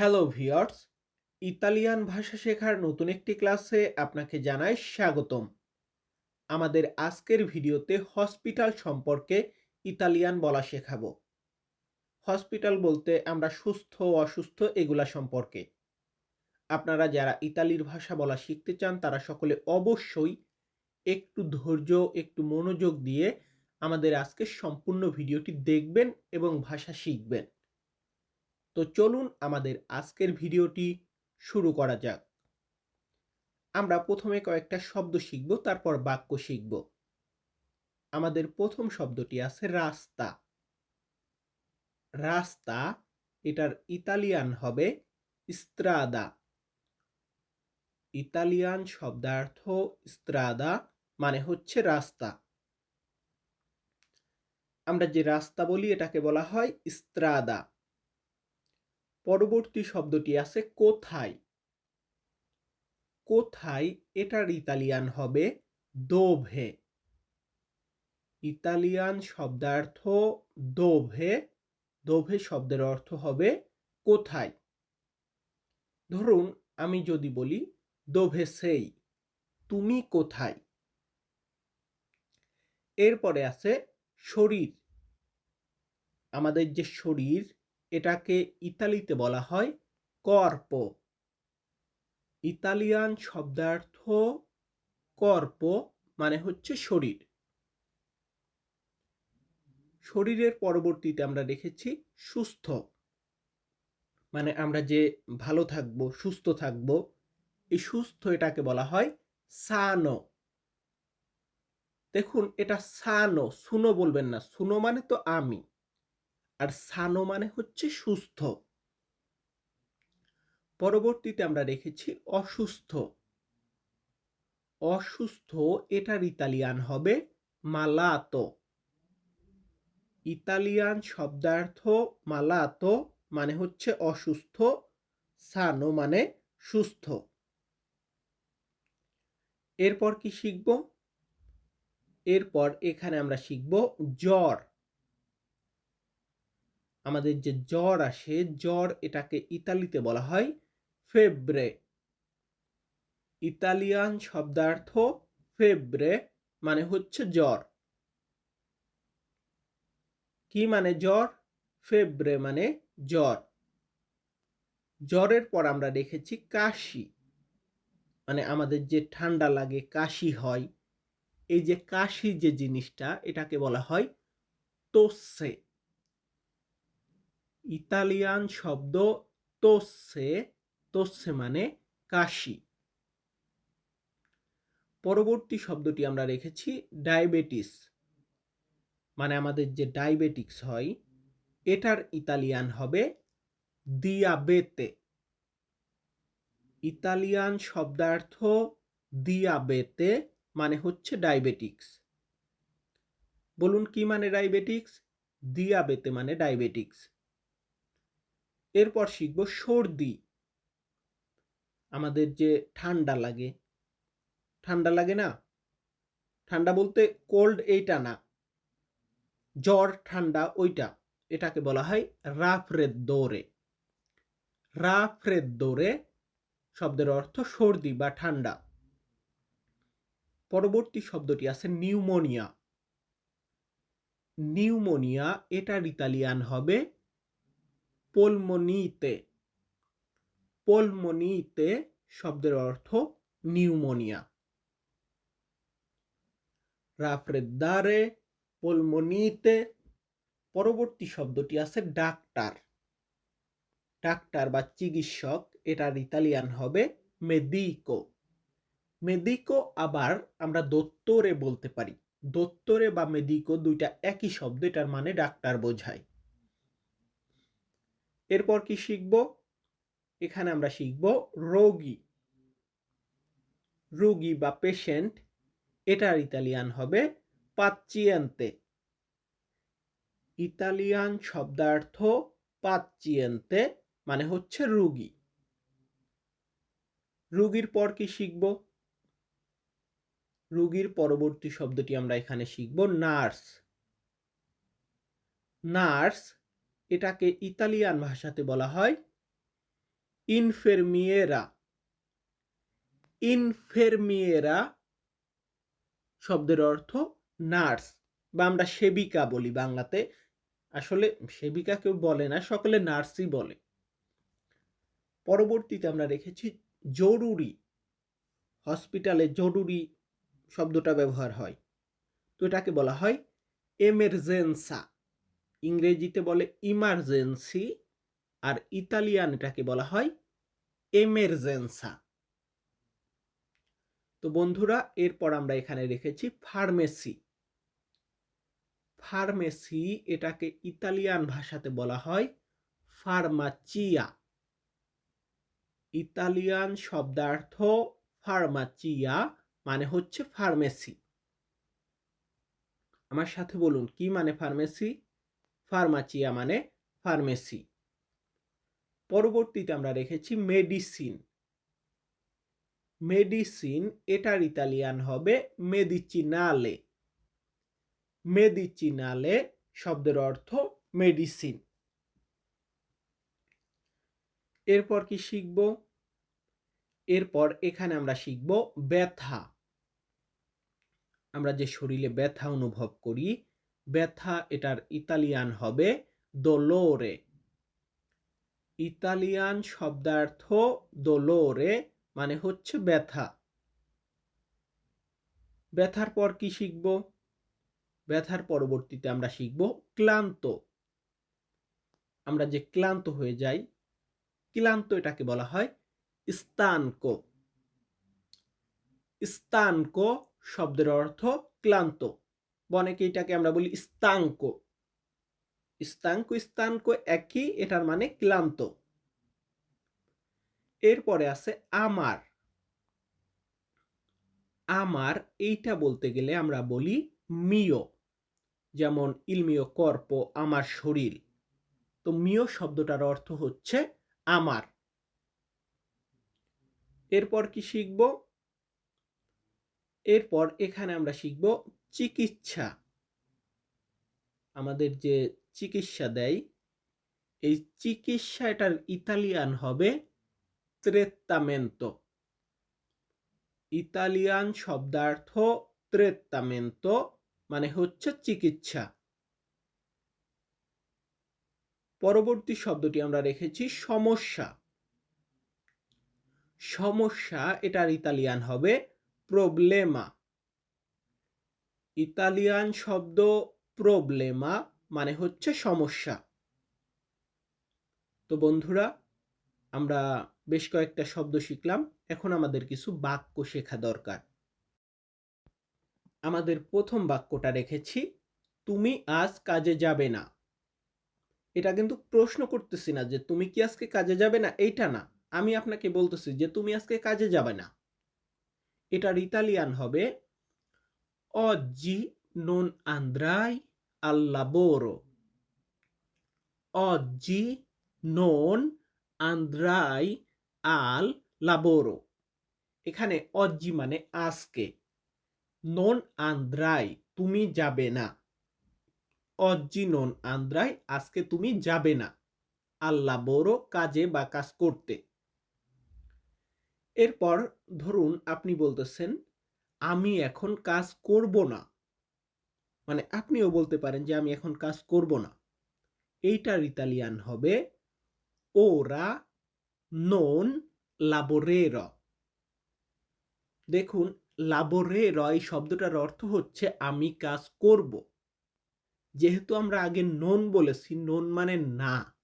Hello viewers Italian ভাষা শেখার নতুন একটি ক্লাসে আপনাকে জানাই স্বাগতম। আমাদের আজকের ভিডিওতে হসপিটাল সম্পর্কে ইতালিয়ান বলা শেখাবো। হসপিটাল বলতে আমরা সুস্থ, অসুস্থ এগুলা সম্পর্কে। আপনারা যারা ইতালির ভাষা বলা শিখতে চান, তারা সকলে অবশ্যই একটু ধৈর্য, একটু মনোযোগ দিয়ে আমাদের আজকের সম্পূর্ণ ভিডিওটি দেখবেন এবং ভাষা শিখবেন। তো চলুন আমাদের আজকের ভিডিওটি শুরু করা যাক। আমরা প্রথমে কয়েকটা শব্দ শিখব, তারপর বাক্য শিখব। আমাদের প্রথম শব্দটি আছে রাস্তা। রাস্তা, এটার ইতালিয়ান হবে স্ত্রাদা। ইতালিয়ান শব্দার্থ স্ত্রাদা মানে হচ্ছে রাস্তা। আমরা যে রাস্তা বলি, এটাকে বলা হয় স্ত্রাদা। পরবর্তী শব্দটি আছে কোথায়? কোথায়? এটার ইতালিয়ান হবে দোভে। ইতালিয়ান শব্দার্থ দোভে। দোভে শব্দের অর্থ হবে কোথায়? ধরুন, আমি যদি বলি, দোভে সেই, তুমি কোথায়? এরপরে আছে শরীর। আমাদের যে শরীর এটাকে ইতালিতে বলা হয় কর্প ইতালিয়ান শব্দার্থ কর্প মানে হচ্ছে শরীর। শরীরের পরবর্তীতে আমরা রেখেছি সুস্থ। মানে আমরা যে ভালো থাকব, সুস্থ থাকব, এই সুস্থ এটাকে বলা হয় সানো দেখুন, এটা সানো সুনো বলবেন না। সুনো মানে তো আমি। আর সানো মানে হচ্ছে সুস্থ। পরবর্তীতে আমরা রেখেছি অসুস্থ। অসুস্থ এটার ইতালিয়ান হবে মালাতো। ইতালিয়ান শব্দার্থ মালাতো মানে হচ্ছে অসুস্থ, সানো মানে সুস্থ। এরপর কি শিখব? এরপর এখানে আমরা শিখব জ্বর। আমাদের যে জ্বর আসে, জ্বর এটাকে ইতালিতে বলা হয় ফেব্রে। ইতালিয়ান শব্দার্থ ফেব্রে মানে হচ্ছে জ্বর। কি মানে জ্বর? ফেব্রে মানে জ্বর। জ্বরের পর আমরা রেখেছি কাশি। মানে আমাদের যে ঠান্ডা লাগে, কাশি হয়। এই যে কাশি যে জিনিসটা, এটাকে বলা হয় তোসে ইতালিয়ান শব্দ তোসে তোসে মানে কাশি। পরবর্তী শব্দটি আমরা রেখেছি ডায়াবেটিস। মানে আমাদের যে ডায়াবেটিক্স হয়, এটার ইতালিয়ান হবে দিয়াবেতে ইতালিয়ান শব্দার্থ দিয়াবেতে মানে হচ্ছে ডায়াবেটিক্স বলুন কি মানে ডায়াবেটিক্স দিয়াবেতে মানে ডায়াবেটিক্স এরপর শিখব সর্দি। আমাদের যে ঠান্ডা লাগে ঠান্ডা লাগে না? ঠান্ডা বলতে কোল্ড এইটা না। জ্বর, ঠান্ডা ওইটা। এটাকে বলা হয় রাফরেদ দৌড়ে। রাফরেদ দৌড়ে শব্দের অর্থ সর্দি বা ঠান্ডা। পরবর্তী শব্দটি আছে নিউমোনিয়া। নিউমোনিয়া, এটার ইতালিয়ান হবে পোলমনিতে পোলমনিতে শব্দের অর্থ নিউমোনিয়া রাফ্রেদ্দারে পোলমনিতে পরবর্তী শব্দটি আছে ডাক্তার। ডাক্তার বা চিকিৎসক, এটার ইতালিয়ান হবে মেদিকো মেদিকো আবার আমরা দত্তরে বলতে পারি। দত্তরে বা মেদিকো দুইটা একই শব্দ, এটার মানে ডাক্তার বোঝায়। এরপর কি শিখব? এখানে আমরা শিখব রোগী। রোগী বা পেশেন্ট এটার ইতালিয়ান হবে পাচ্চিয়েন্তে ইতালিয়ান শব্দার্থ পাচ্চিয়েন্তে মানে হচ্ছে রুগী। রুগীর পর কি শিখব? রুগীর পরবর্তী শব্দটি আমরা এখানে শিখব নার্স। নার্স এটাকে ইতালিয়ান ভাষাতে বলা হয় ইনফেরমিয়েরা ইনফেরমিয়েরা শব্দের অর্থ নার্স বা আমরা সেবিকা বলি বাংলাতে। আসলে সেবিকা কেউ বলে না, সকলে নার্সই বলে। পরবর্তীতে আমরা রেখেছি জরুরি। হসপিটালে জরুরি শব্দটা ব্যবহার হয়। তো এটাকে বলা হয় এমার্জেন্সা ইংরেজিতে বলে ইমার্জেন্সি আর ইতালিয়ান এটাকে বলা হয় এমার্জেন্সা তো বন্ধুরা, এরপর আমরা এখানে রেখেছি ফার্মেসি ফার্মেসি এটাকে ইতালিয়ান ভাষাতে বলা হয় ফার্মাচিয়া ইতালিয়ান শব্দার্থ ফার্মাচিয়া মানে হচ্ছে ফার্মেসি আমার সাথে বলুন, কি মানে ফার্মেসি ফার্মাচিয়া মানে ফার্মেসি। পরবর্তীতে আমরা রেখেছি মেডিসিন। মেডিসিন, এটার ইতালিয়ান হবে মেডিচিনালে। মেডিচিনালে শব্দের অর্থ মেডিসিন। এরপর কি শিখব? এরপর এখানে আমরা শিখব ব্যথা। আমরা যে শরীরে ব্যথা অনুভব করি ব্যথা এটার ইতালিয়ান হবে দোলোরে ইতালিয়ান শব্দার্থ দোলোরে মানে হচ্ছে ব্যথা। ব্যথার পর কি শিখব? ব্যথার পরবর্তীতে আমরা শিখব ক্লান্ত। আমরা যে ক্লান্ত হয়ে যাই, ক্লান্ত এটাকে বলা হয় স্তানক। স্তানক শব্দের অর্থ ক্লান্ত। অনেকে এটাকে আমরা বলি স্তাঙ্ক। স্তাঙ্ক স্তাঙ্ক একই, এটার মানে ক্লান্ত। এরপরে আছে আমার। আমার, এইটা বলতে গেলে আমরা বলি মিও যেমন ইলমিও কর্প, আমার শরীর। তো মিও শব্দটার অর্থ হচ্ছে আমার। এরপর কি শিখব? এরপর এখানে আমরা শিখব চিকিৎসা। আমাদের যে চিকিৎসা দেয়, এই চিকিৎসা এটার ইতালিয়ান হবে ত্রেত্তামেন্তো ইতালিয়ান শব্দার্থ ত্রেত্তামেন্তো মানে হচ্ছে চিকিৎসা। পরবর্তী শব্দটি আমরা রেখেছি সমস্যা। সমস্যা এটার ইতালিয়ান হবে প্রবলেমা। ইতালিয়ান শব্দ প্রবলেমা মানে হচ্ছে সমস্যা। তো বন্ধুরা, আমরা বেশ কয়েকটা শব্দ শিখলাম, এখন আমাদের কিছু বাক্য শেখা দরকার। আমাদের প্রথম বাক্যটা রেখেছি, তুমি আজ কাজে যাবে না। এটা কিন্তু প্রশ্ন করতেছি না যে, তুমি কি আজকে কাজে যাবে না? এইটা না। আমি আপনাকে বলতেছি যে, তুমি আজকে কাজে যাবে না। এটার ইতালিয়ান হবে অজি নন আন্দ্রাই al lavoro. Oggi non andrai al lavoro. এখানে অজ্জি মানে আজকে। নন আন্দ্রাই তুমি যাবে না। অজ্জি নন আন্দ্রাই আজকে তুমি যাবে না। আল্লাহ বড় কাজে বা কাজ করতে। এরপর ধরুন আপনি বলতেছেন আমি এখন কাজ করব না। মানে আপনিও বলতে পারেন যে আমি এখন কাজ করব না। এইটার ইতালিয়ান হবে ওরা নন লাবোরের দেখুন লাবোরের এই শব্দটার অর্থ হচ্ছে, আমি কাজ করব। যেহেতু আমরা আগে নন বলেছি নন মানে না।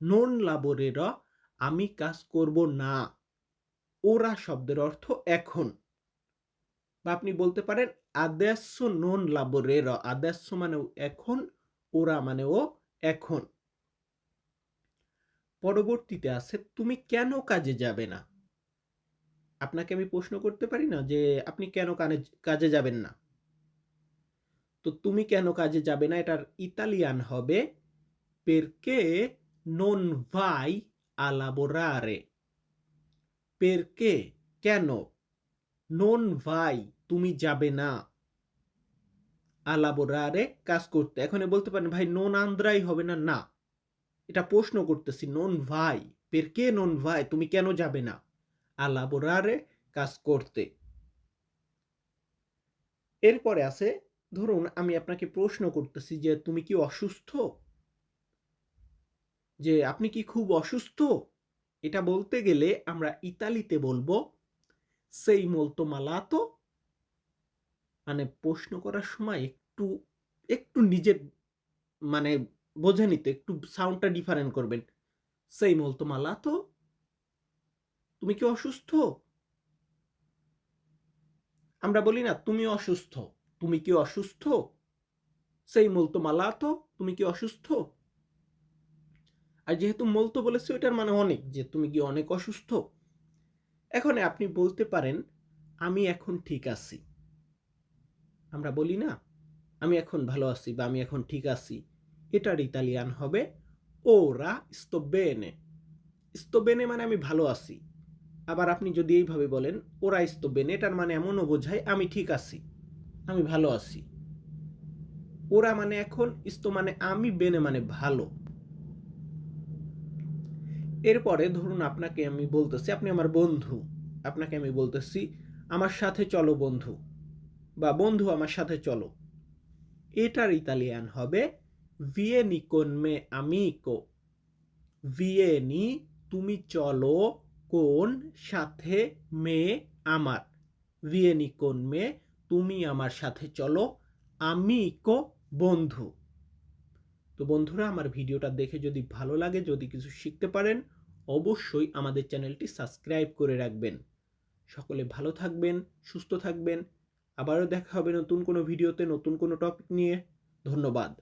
নন লাবোরের আমি কাজ করব না। ওরা শব্দের অর্থ এখন। বা আপনি বলতে পারেন আদেশ নন লাবোরের আদেশ মানে এখন, ওরা মানে ও এখন। পরবর্তীতে আছে, তুমি কেন কাজে যাবে না? আপনাকে আমি প্রশ্ন করতে পারি না যে আপনি কেন কানে কাজে যাবেন না? তো তুমি কেন কাজে যাবে না? এটার ইতালিয়ান হবে পেরকে নন ভাই আলাবোরারে পেরকে কেন? নন ভাই তুমি যাবে না। আলাবোরারে কাজ করতে। এখন বলতে পারেন, ভাই নন আন্দ্রাই হবে না? না। এটা প্রশ্ন করতেছি নন ভাই কে non ভাই তুমি কেন যাবে না? lavorare কাজ করতে। এরপরে আছে, ধরুন আমি আপনাকে প্রশ্ন করতেছি যে, তুমি কি অসুস্থ? যে, আপনি কি খুব অসুস্থ? এটা বলতে গেলে আমরা ইতালিতে বলব সেই molto malato মানে প্রশ্ন করার সময় একটু একটু নিজের মানে বোঝে নিতে, একটু সাউন্ডটা ডিফারেন্ট করবেন। সেই মলতো মালা, তো তুমি কি অসুস্থ? আমরা বলি না, তুমি অসুস্থ। তুমি কি অসুস্থ? সেই মলতো মালা, তো তুমি কি অসুস্থ? আর যেহেতু মলতো বলেছে, ওইটার মানে অনেক, যে তুমি কি অনেক অসুস্থ? এখন আপনি বলতে পারেন, আমি এখন ঠিক আছি। আমরা বলি, না, আমি এখন ভালো আছি বা আমি এখন ঠিক আছি। এটার ইতালিয়ান হবে, ওরা bene sto মানে আমি ভালো আছি। আবার আপনি যদি এইভাবে বলেন, ওরা sto এটার মানে এমনও বোঝায়, আমি ঠিক আছি, আমি ভালো আছি। ওরা মানে এখন sto মানে আমি, বেনে মানে ভালো। এরপরে ধরুন আপনাকে আমি বলতেছি, আপনি আমার বন্ধু। আপনাকে আমি বলতেছি, আমার সাথে চলো বন্ধু। বা বন্ধু আমার সাথে চলো। এটার ইতালিয়ান হবে, vieni con me, amico vieni, তুমি চলো কোন সাথে মে আমার। Vieni con me, তুমি আমার সাথে চলো, amico, বন্ধু। তো বন্ধুরা, আমার ভিডিওটা দেখে যদি ভালো লাগে, যদি কিছু শিখতে পারেন, অবশ্যই আমাদের চ্যানেলটি সাবস্ক্রাইব করে রাখবেন। সকলে ভালো থাকবেন, সুস্থ থাকবেন আবারও দেখা হবে নতুন কোনো ভিডিওতে নতুন কোনো টপিক নিয়ে। ধন্যবাদ।